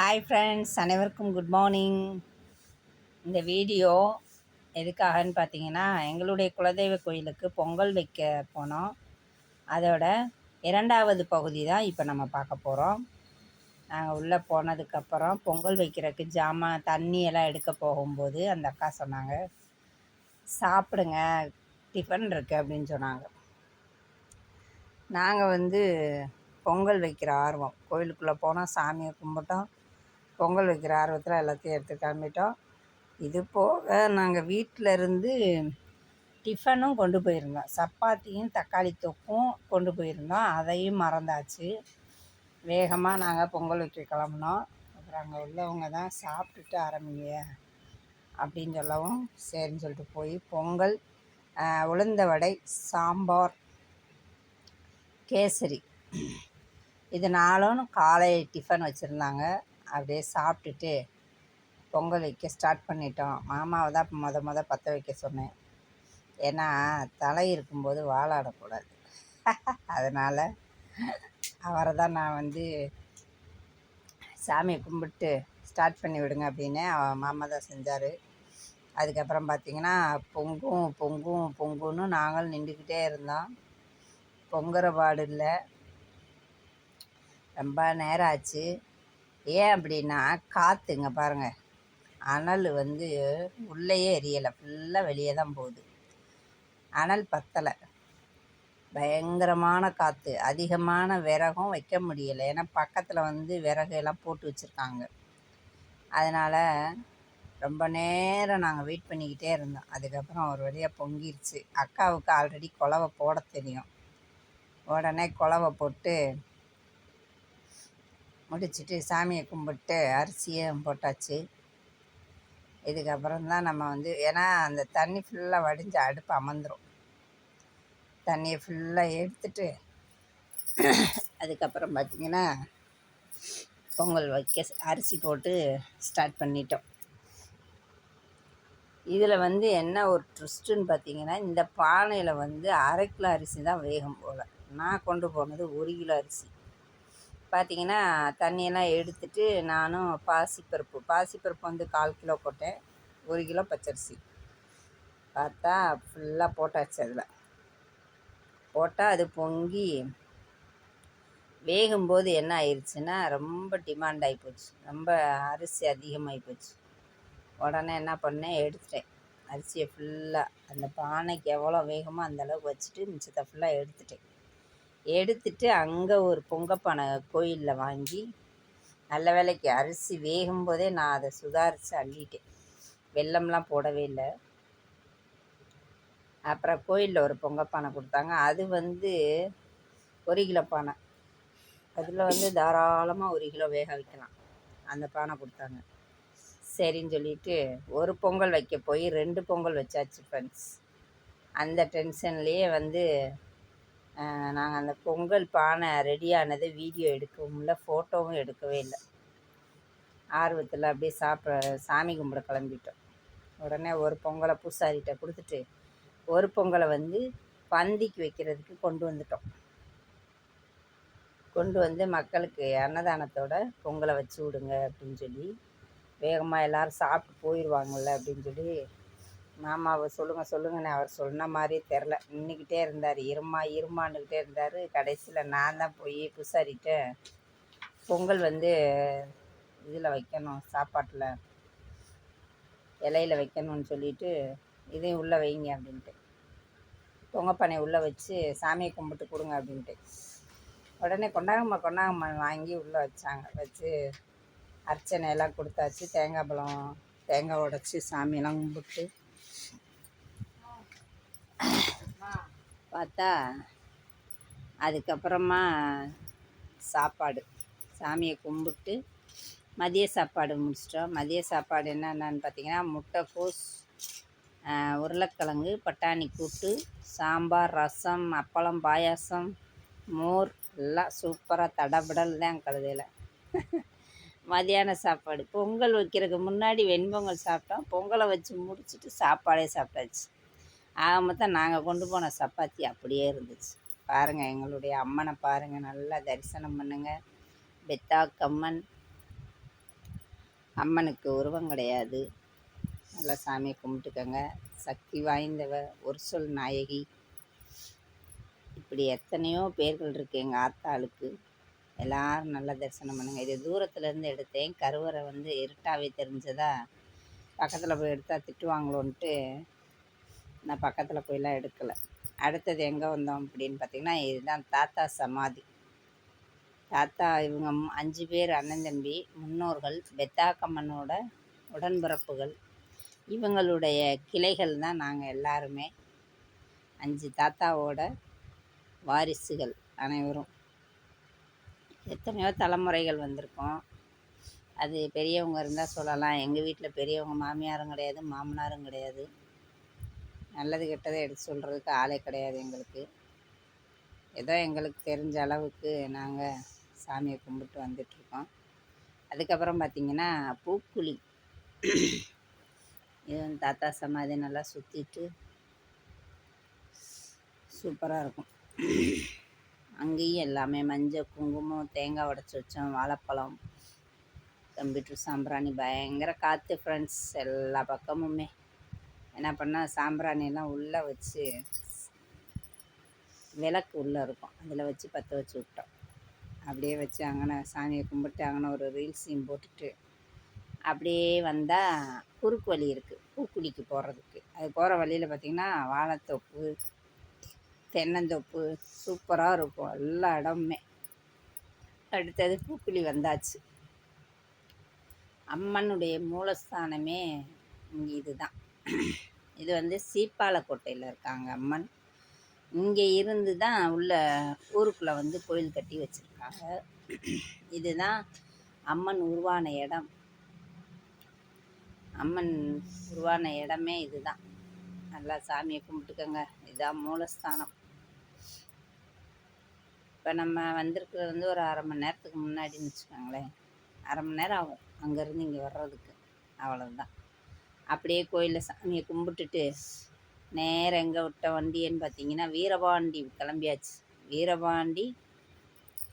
Hi friends அனைவருக்கும் good morning இந்த video எதுக்காகன்னு பார்த்தீங்கன்னா எங்களுடைய குலதெய்வ கோயிலுக்கு பொங்கல் வைக்க போனோம். அதோட இரண்டாவது பகுதி தான் இப்போ நம்ம பார்க்க போகிறோம் நாங்கள் உள்ளே போனதுக்கப்புறம் பொங்கல் வைக்கிறதுக்கு ஜாமான் தண்ணி எல்லாம் எடுக்க போகும்போது அந்த அக்கா சொன்னாங்க சாப்பிடுங்க டிஃபன் இருக்குது அப்படின்னு சொன்னாங்க. நாங்கள் வந்து பொங்கல் வைக்கிற ஆர்வம். கோயிலுக்குள்ளே போனால் சாமியை கும்பிட்டோம். பொங்கல் வைக்கிற ஆர்வத்தில் எல்லாத்தையும் எடுத்து கிளம்பிட்டோம். இது போக நாங்கள் வீட்டில் இருந்து டிஃபனும் கொண்டு போயிருந்தோம். சப்பாத்தியும் தக்காளி தொக்கும் கொண்டு போயிருந்தோம். அதையும் மறந்தாச்சு. வேகமாக நாங்கள் பொங்கல் வைக்க கிளம்புனோம். அப்புறம் அங்கே உள்ளவங்க தான் சாப்பிட்டுட்டு ஆரம்பிங்க அப்படின்னு சொல்லவும் சரின்னு சொல்லிட்டு போய் பொங்கல் உளுந்த வடை சாம்பார் கேசரி. இது நாளும் காலை டிஃபன் வச்சுருந்தாங்க. அப்படியே சாப்பிட்டுட்டு பொங்கல் வைக்க ஸ்டார்ட் பண்ணிட்டோம். மாமாவை தான் மொதல் மொதல் பற்ற வைக்க சொன்னேன். ஏன்னா தலை இருக்கும்போது வாழாடக்கூடாது. அதனால் அவரை தான் நான் வந்து சாமியை கும்பிட்டு ஸ்டார்ட் பண்ணி விடுங்க அப்படின்னு அவன் மாமா தான் செஞ்சார். அதுக்கப்புறம் பார்த்திங்கன்னா பொங்கும் பொங்கும் பொங்குன்னு நாங்களும் நின்றுக்கிட்டே இருந்தோம். பொங்குற பாடு இல்லை. ரொம்ப நேரம் ஆச்சு. ஏன் அப்படின்னா காற்றுங்க பாருங்கள் அனல் வந்து உள்ளேயே எரியலை. ஃபுல்லாக வெளியே தான் போகுது. அனல் பத்தலை. பயங்கரமான காற்று அதிகமான விறகும் வைக்க முடியலை. ஏன்னா பக்கத்தில் வந்து விறகு எல்லாம் போட்டு வச்சுருக்காங்க. அதனால் ரொம்ப நேரம் நாங்கள் வெயிட் பண்ணிக்கிட்டே இருந்தோம். அதுக்கப்புறம் ஒரு வழியாக பொங்கிருச்சு. அக்காவுக்கு ஆல்ரெடி குழவை போட தெரியும். உடனே குழவை போட்டு முடிச்சுட்டு சாமியை கும்பிட்டு அரிசியும் போட்டாச்சு. இதுக்கப்புறம் தான் நம்ம வந்து ஏன்னா அந்த தண்ணி ஃபுல்லாக வடிஞ்சு அடுப்பு அமர்ந்துடும் தண்ணியை ஃபுல்லாக எடுத்துட்டு அதுக்கப்புறம் பார்த்திங்கன்னா பொங்கல் வைக்க அரிசி போட்டு ஸ்டார்ட் பண்ணிட்டோம். இதில் வந்து என்ன ஒரு ட்விஸ்ட்டுன்னு பார்த்தீங்கன்னா இந்த பானையில் வந்து அரை கிலோ அரிசி தான் வேகம் போல். நான் கொண்டு போனது ஒரு கிலோ அரிசி. பார்த்திங்கன்னா தண்ணியெல்லாம் எடுத்துட்டு நானும் பாசிப்பருப்பு பாசிப்பருப்பு வந்து கால் கிலோ போட்டேன். ஒரு கிலோ பச்சரிசி. பார்த்தா ஃபுல்லாக போட்டாச்சு அதில். போட்டால் அது பொங்கி வேகும்போது என்ன ஆயிடுச்சுன்னா ரொம்ப டிமாண்ட் ஆகிப்போச்சு ரொம்ப அரிசி அதிகமாகி போச்சு. உடனே என்ன பண்ணேன் எடுத்துட்டேன். அரிசியை ஃபுல்லாக அந்த பானைக்கு எவ்வளோ வேகமோ அந்தளவுக்கு வச்சுட்டு மிச்சத்தை ஃபுல்லாக எடுத்துட்டேன். எடுத்துட்டு அங்கே ஒரு பொங்கப்பானை கோயிலில் வாங்கி நல்ல வேலைக்கு அரிசி வேகும் போதே நான் அதை சுதாரித்து அள்ளிட்டேன். வெல்லம்லாம் போடவே இல்லை. அப்புறம் கோயிலில் ஒரு பொங்கப்பானை கொடுத்தாங்க. அது வந்து ஒரு கிலோ பானை. அதில் வந்து தாராளமாக ஒரு கிலோ வேக வைக்கலாம். அந்த பானை கொடுத்தாங்க. சரின்னு சொல்லிட்டு ஒரு பொங்கல் வைக்க போய் ரெண்டு பொங்கல் வச்சாச்சு ஃப்ரெண்ட்ஸ் அந்த டென்ஷன்லேயே வந்து நாங்கள் அந்த பொங்கல் பானை ரெடியானது வீடியோ எடுக்கவும் இல்லை ஃபோட்டோவும் எடுக்கவே இல்லை. ஆர்வத்தில் அப்படியே சாப்பிட சாமி கும்பிட கிளம்பிட்டோம். உடனே ஒரு பொங்கலை பூசாரிகிட்ட கொடுத்துட்டு ஒரு பொங்கலை வந்து பந்திக்கு வைக்கிறதுக்கு கொண்டு வந்துட்டோம். கொண்டு வந்து மக்களுக்கு அன்னதானத்தோட பொங்கலை வச்சு விடுங்க அப்படின்னு சொல்லி வேகமாக எல்லோரும் சாப்பிட்டு போயிடுவாங்கள்ல அப்படின்னு சொல்லி மாமாவை சொல்லுங்கள் சொல்லுங்கன்னு அவர் சொன்ன மாதிரியே தெரில நின்றுக்கிட்டே இருந்தார். இருமா இருமான்னுக்கிட்டே இருந்தார். கடைசியில் நான் தான் போய் பூசாரிகிட்ட பொங்கல் வந்து இதில் வைக்கணும் சாப்பாட்டில் இலையில வைக்கணும்னு சொல்லிட்டு இதையும் உள்ளே வைங்க அப்படின்ட்டு. பொங்கப்பானை உள்ளே வச்சு சாமியை கும்பிட்டு கொடுங்க அப்படின்ட்டு. உடனே கொண்டாங்கம்மா கொண்டாங்கம்மா வாங்கி உள்ளே வச்சாங்க. வச்சு அர்ச்சனை எல்லாம் கொடுத்தாச்சு. தேங்காய் பழம் தேங்காய் உடச்சி சாமியெல்லாம் கும்பிட்டு பார்த்தா அதுக்கப்புறமா சாப்பாடு. சாமியை கும்பிட்டு மதிய சாப்பாடு முடிச்சிட்டோம். மதிய சாப்பாடு என்னென்னு பார்த்தீங்கன்னா முட்டைக்கோஸ் உருளைக்கிழங்கு பட்டாணி கூட்டு சாம்பார் ரசம் அப்பளம் பாயாசம் மோர் எல்லாம் சூப்பராக தடபடல் தான் கழுதையில். மதியான சாப்பாடு. பொங்கல் வைக்கிறதுக்கு முன்னாடி வெண்பொங்கல் சாப்பிட்டோம். பொங்கலை வச்சு முடிச்சுட்டு சாப்பாடே சாப்பிட்டாச்சு. ஆக மொத்தம் நாங்கள் கொண்டு போன சப்பாத்தி அப்படியே இருந்துச்சு. பாருங்கள் எங்களுடைய அம்மனை பாருங்கள் நல்லா தரிசனம் பண்ணுங்கள் பெத்தா கம்மன். அம்மனுக்கு உருவம் கிடையாது. நல்லா சாமியை கும்பிட்டுக்கோங்க. சக்தி வாய்ந்தவ ஒரு சொல் நாயகி. இப்படி எத்தனையோ பேர்கள் இருக்குது எங்கள் ஆத்தாளுக்கு. எல்லாரும் நல்லா தரிசனம் பண்ணுங்கள் இது தூரத்துலேருந்து எடுத்தேன். கருவறை வந்து இருட்டாகவே தெரிஞ்சதா? பக்கத்தில் போய் எடுத்தால் திட்டுவாங்களோன்ட்டு நான் பக்கத்தில் போயெல்லாம் எடுக்கலை. அடுத்தது எங்கே வந்தோம் அப்படின்னு பார்த்தீங்கன்னா இதுதான் தாத்தா சமாதி. தாத்தா இவங்க அஞ்சு பேர் அண்ணன் தம்பி முன்னோர்கள் பெத்தாக்கம்மனோட உடன்பிறப்புகள். இவங்களுடைய கிளைகள் தான் நாங்கள் எல்லாருமே. அஞ்சு தாத்தாவோட வாரிசுகள் அனைவரும். எத்தனையோ தலைமுறைகள் வந்திருக்கோம். அது பெரியவங்க இருந்தால் சொல்லலாம். எங்கள் வீட்டில் பெரியவங்க மாமியாரும் கிடையாது மாமனாரும் கிடையாது. நல்லது கெட்டதை எடுத்து சொல்கிறதுக்கு ஆளே கிடையாது எங்களுக்கு. ஏதோ எங்களுக்கு தெரிஞ்ச அளவுக்கு நாங்கள் சாமியை கும்பிட்டு வந்துட்ருக்கோம் அதுக்கப்புறம் பார்த்திங்கன்னா பூக்குழி. இது வந்து தாத்தா சமாதி நல்லா சுற்றிட்டு சூப்பராக இருக்கும். அங்கேயும் எல்லாமே மஞ்சள் குங்குமம் தேங்காய் உடச்சி வச்சோம் வாழைப்பழம் கம்ப்யூட்டர் சாம்பிராணி பயங்கர காற்று ஃப்ரெண்ட்ஸ் எல்லா பக்கமுமே. என்ன பண்ணால் சாம்பிராணியெல்லாம் உள்ளே வச்சு விளக்கு உள்ளே இருக்கும். அதில் வச்சு பற்ற வச்சு விட்டோம். அப்படியே வச்சு அங்கன சாமியை கும்பிட்டு அங்கன ஒரு ரீல்ஸையும் போட்டுட்டு அப்படியே வந்தால் குறுக்கு வழி இருக்குது பூக்குழிக்கு போகிறதுக்கு அது போகிற வழியில் பார்த்திங்கன்னா வாழைத்தோப்பு தென்னந்தோப்பு சூப்பராக இருக்கும். எல்லா இடமுமே. அடுத்தது பூக்குழி வந்தாச்சு. அம்மனுடைய மூலஸ்தானமே இங்கே இதுதான். இது வந்து சீப்பாலக்கோட்டையில் இருக்காங்க அம்மன். இங்கே இருந்து தான் உள்ள ஊருக்குள்ளே வந்து கோயில் கட்டி வச்சுருக்காங்க. இதுதான் அம்மன் உருவான இடம். அம்மன் உருவான இடமே இதுதான். நல்லா சாமியை கும்பிட்டுக்கோங்க. இதுதான் மூலஸ்தானம். இப்போ நம்ம வந்திருக்கிறது வந்து ஒரு அரை மணி நேரத்துக்கு முன்னாடின்னு வச்சுக்கோங்களேன். அரை மணி நேரம் ஆகும் அங்கேருந்து இங்கே வர்றதுக்கு. அவ்வளோதான் அப்படியே கோயிலில் சாமியை கும்பிட்டுட்டு நேரம் எங்கே விட்ட வண்டின்னு பார்த்தீங்கன்னா வீரபாண்டி கிளம்பியாச்சு. வீரபாண்டி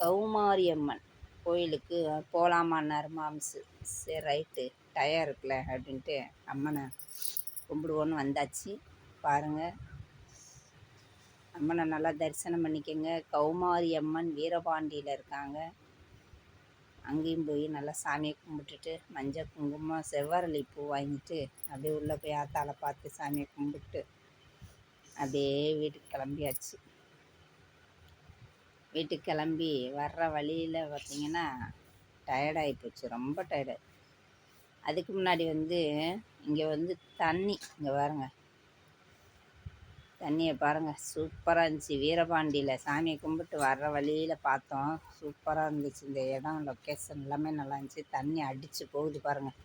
கௌமாரி அம்மன் கோயிலுக்கு போகலாமான்னாரு மாம்சு. சரி ரைட்டு டயம் இருக்குல்ல அப்படின்ட்டு அம்மனை கும்பிடுவோன்னு வந்தாச்சு. பாருங்கள் அம்மனை நல்லா தரிசனம் பண்ணிக்கோங்க. கௌமாரி அம்மன் வீரபாண்டியில் இருக்காங்க. அங்கேயும் போய் நல்லா சாமியை கும்பிட்டுட்டு மஞ்சள் குங்குமம் செவ்வரளி பூ வாங்கிட்டு அப்படியே உள்ளே போய் ஆத்தால பார்த்து சாமியை கும்பிட்டு அப்படியே வீட்டுக்கு கிளம்பியாச்சு. வீட்டுக்கு கிளம்பி வர்ற வழியில் பார்த்தீங்கன்னா டயர்டாகி போச்சு. ரொம்ப டயர்டு அதுக்கு முன்னாடி வந்து இங்கே வந்து தண்ணி இங்கே பாருங்கள் தண்ணியை பாருங்கள் சூப்பராக இருந்துச்சு. வீரபாண்டியில் சாமியை கும்பிட்டு வர்ற வழியில் பார்த்தோம். சூப்பராக இருந்துச்சு. இந்த இடம் லொக்கேஷன் எல்லாமே நல்லா இருந்துச்சு. தண்ணி அடித்து போகுது பாருங்கள்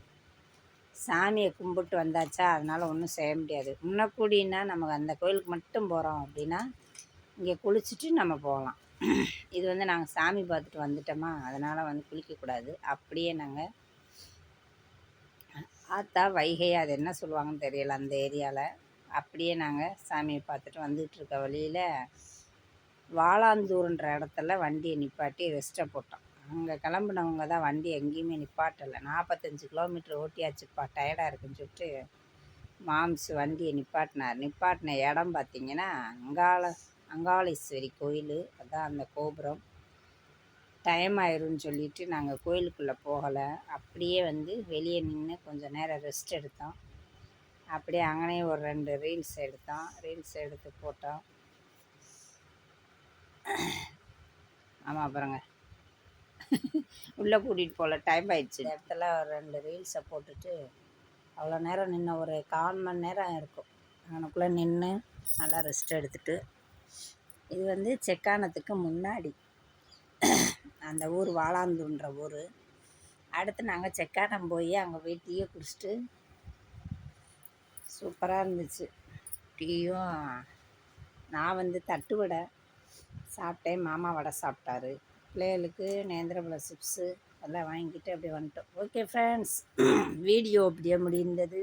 சாமியை கும்பிட்டு வந்தாச்சா? அதனால் ஒன்றும் செய்ய முடியாது. முன்னக்கூடின்னா நமக்கு அந்த கோயிலுக்கு மட்டும் போகிறோம் அப்படின்னா இங்கே குளிச்சுட்டு நம்ம போகலாம். இது வந்து நாங்கள் சாமி பார்த்துட்டு வந்துட்டோமா? அதனால் வந்து குளிக்கக்கூடாது அப்படியே நாங்கள் ஆத்தா வைகை அது என்ன சொல்லுவாங்கன்னு தெரியல அந்த ஏரியாவில் அப்படியே நாங்கள் சாமியை பார்த்துட்டு வந்துட்டு வழியில் வாளாந்தூர்ன்ற இடத்துல வண்டியை நிப்பாட்டி ரெஸ்ட்டை போட்டோம். அங்கே கிளம்புனவங்க தான் வண்டி எங்கேயுமே நிப்பாட்டலை. நாற்பத்தஞ்சு கிலோமீட்டர் ஓட்டியாச்சுப்பா டயர்டாக இருக்குன்னு சொல்லிட்டு மாம்ஸ் வண்டியை நிப்பாட்டினார். நிப்பாட்டின இடம் பார்த்தீங்கன்னா அங்காள அங்காளீஸ்வரி கோயில். அதான் அந்த கோபுரம். டைம் ஆயிரும்னு சொல்லிட்டு நாங்கள் கோயிலுக்குள்ளே போகலை. அப்படியே வந்து வெளியே நின்று கொஞ்சம் நேரம் ரெஸ்ட் எடுத்தோம். அப்படியே அங்கனே ஒரு ரெண்டு ரீல்ஸ் எடுத்தோம் ரீல்ஸ் எடுத்து போட்டோம் ஆமாம் அப்புறங்க உள்ளே கூட்டிகிட்டு போகல டைம் ஆயிடுச்சு. இடத்துல ஒரு ரெண்டு ரீல்ஸை போட்டுட்டு அவ்வளோ நேரம் நின்று ஒரு கால் மணி நேரம் இருக்கும். அங்கனக்குள்ளே நின்று நல்லா ரெஸ்ட் எடுத்துட்டு. இது வந்து செக்கானத்துக்கு முன்னாடி. அந்த ஊர் வாழாந்துன்ற ஊர். அடுத்து நாங்கள் செக்கானம் போய் அங்கே போய் டீயை குடிச்சிட்டு சூப்பராக இருந்துச்சு. டீயும் நான் வந்து தட்டு வடை சாப்பிட்டேன். மாமா வடை சாப்பிட்டாரு. பிள்ளைகளுக்கு நேந்திரபல சிப்ஸு எல்லாம் வாங்கிட்டு அப்படியே வந்துட்டோம். ஓகே ஃப்ரெண்ட்ஸ் வீடியோ அப்படியே முடிந்தது.